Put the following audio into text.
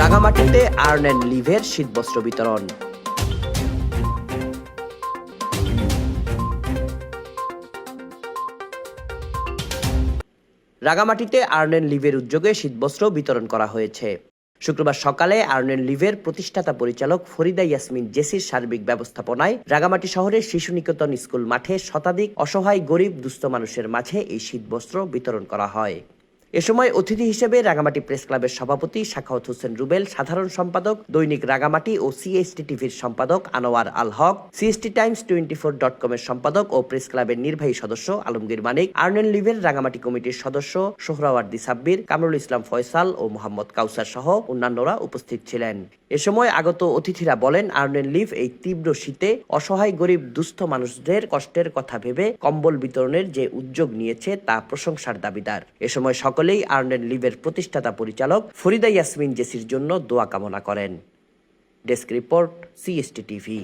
রাঙামাটিতে earn and লিভের শীতবস্ত্র বিতরণ। রাঙামাটিতে আর্নেন লিভের উদ্যোগে শীতবস্ত্র বিতরণ করা হয়েছে। শুক্রবার সকালে আর্নেন লিভের প্রতিষ্ঠাতা পরিচালক ফরিদা ইয়াসমিন জেসির সার্বিক ব্যবস্থাপনায় রাঙামাটি শহরের শিশু নিকেতন স্কুল মাঠে শতাধিক অসহায়, গরিব, দুস্থ মানুষের মাঝে এই শীতবস্ত্র বিতরণ করা হয়। এ সময় অতিথি হিসেবে রাঙামাটি প্রেস ক্লাবের সভাপতি শাখাওয়াত হোসেন রুবেল, সাধারণ সম্পাদক, দৈনিক রাঙামাটি ও সিএসটি টিভির সম্পাদক Anwar al Haque CST Times twenty four dot কমের সম্পাদক ও প্রেস ক্লাবের নির্বাহী সদস্য আলমগীর মানিক আর্নেন লিভের রাঙামাটি কমিটির সদস্য সোহরাওয়ার্দি সাব্বির, কামরুল ইসলাম ফয়সাল ও মোহাম্মদ কাউসার সহ অন্যান্যরা উপস্থিত ছিলেন। এ সময় আগত অতিথিরা বলেন আর্নেন লিভ এই তীব্র শীতে অসহায় গরিব দুস্থ মানুষদের কষ্টের কথা ভেবে কম্বল বিতরণের যে উদ্যোগ নিয়েছে তা প্রশংসার দাবিদার। এ সময় সকলেই আর্নেন লিভের প্রতিষ্ঠাতা পরিচালক ফরিদা ইয়াসমিন জেসির জন্য দোয়া কামনা করেন। Desk report, CST TV.